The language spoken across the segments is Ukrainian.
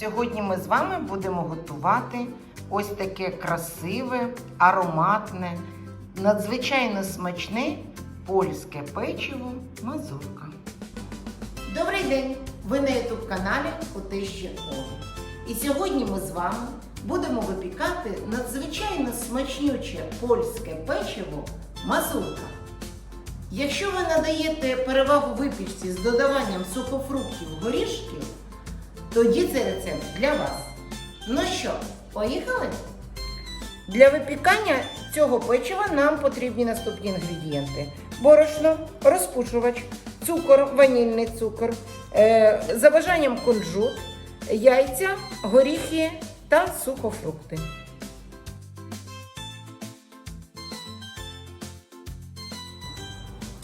Сьогодні ми з вами будемо готувати ось таке красиве, ароматне, надзвичайно смачне польське печиво мазурка. Добрий день! Ви на youtube каналі Отищі Олі. І сьогодні ми з вами будемо випікати надзвичайно смачнюче польське печиво мазурка. Якщо ви надаєте перевагу випічці з додаванням сухофруктів горішків, тоді цей рецепт для вас. Ну що, поїхали? Для випікання цього печива нам потрібні наступні інгредієнти: борошно, розпушувач, цукор, ванільний цукор, е, за бажанням кунжут, яйця, горіхи та сухофрукти.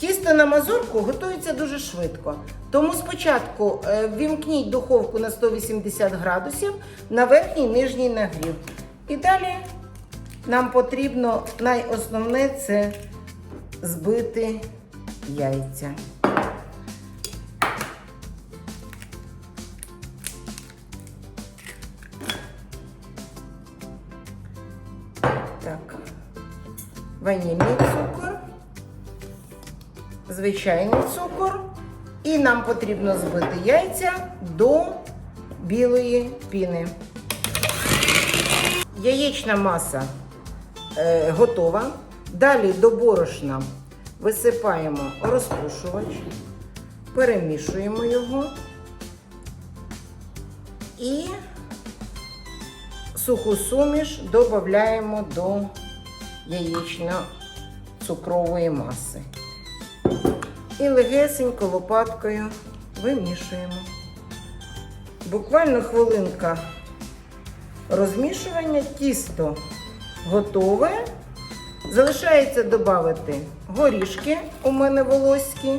Тісто на мазурку готується дуже швидко. Тому спочатку е, ввімкніть духовку на 180 градусів на верхній і нижній нагрів. І далі нам потрібно найосновне це збити яйця. Так, ванільний цукор звичайний цукор. І нам потрібно збити яйця до білої піни. Яєчна маса е, готова. Далі до борошна висипаємо розпушувач, перемішуємо його і суху суміш додаємо до яєчно-цукрової маси. І легесенько лопаткою вимішуємо. Буквально хвилинка розмішування, тісто готове. Залишається додати горішки, у мене волоські,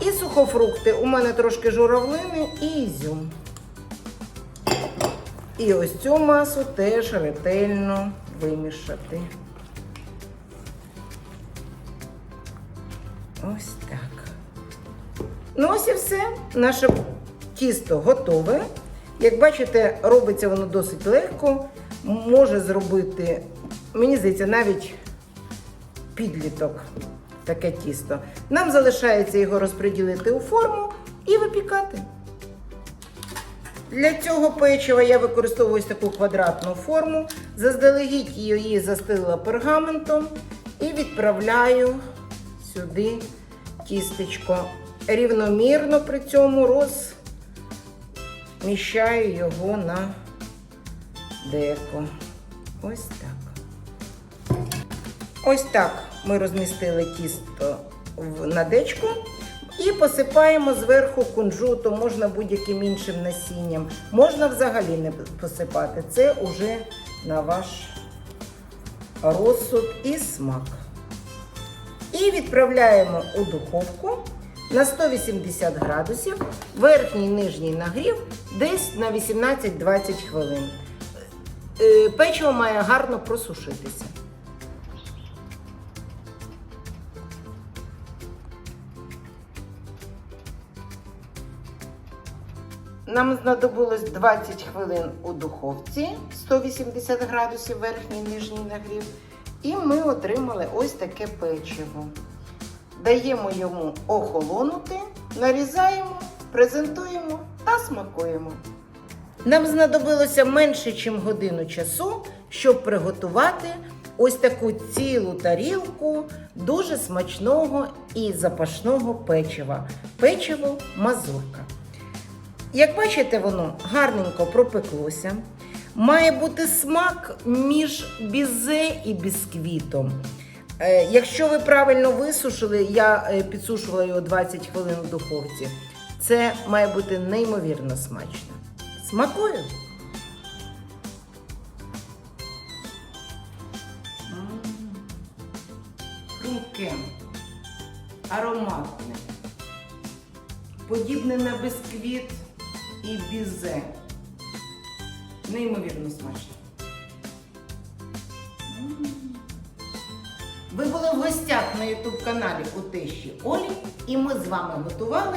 і сухофрукти. У мене трошки журавлини і ізюм. І ось цю масу теж ретельно вимішати. Ось так. Ну, ось і все. Наше тісто готове. Як бачите, робиться воно досить легко. Може зробити, мені здається, навіть підліток таке тісто. Нам залишається його розподілити у форму і випікати. Для цього печива я використовую ось таку квадратну форму. Заздалегідь її застелила пергаментом і відправляю сюди тістечко. Рівномірно при цьому розміщаю його на деко. Ось так. Ось так ми розмістили тісто на дечку і посипаємо зверху кунжутом, можна будь-яким іншим насінням. Можна взагалі не посипати. Це уже на ваш розсуд і смак. І відправляємо у духовку на 180 градусів, верхній нижній нагрів десь на 18-20 хвилин. Е, Печиво має гарно просушитися. Нам знадобилось 20 хвилин у духовці 180 градусів верхній нижній нагрів. І ми отримали ось таке печиво. Даємо йому охолонути, нарізаємо, презентуємо та смакуємо. Нам знадобилося менше, ніж годину часу, щоб приготувати ось таку цілу тарілку дуже смачного і запашного печива. Печиво мазурка. Як бачите, воно гарненько пропеклося. Має бути смак між бізе і бісквітом. Е, Якщо ви правильно висушили, я е, підсушувала його 20 хвилин в духовці. Це має бути неймовірно смачно. Смакую! Хрумке, ароматне, подібне на бісквіт і бізе. Неймовірно смачно. Ви були в гостях на ютуб-каналі у Тещі Олі, і ми з вами готували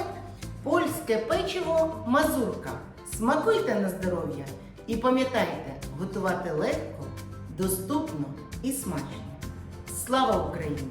польське печиво мазурка. Смакуйте на здоров'я і пам'ятайте, готувати легко, доступно і смачно. Слава Україні!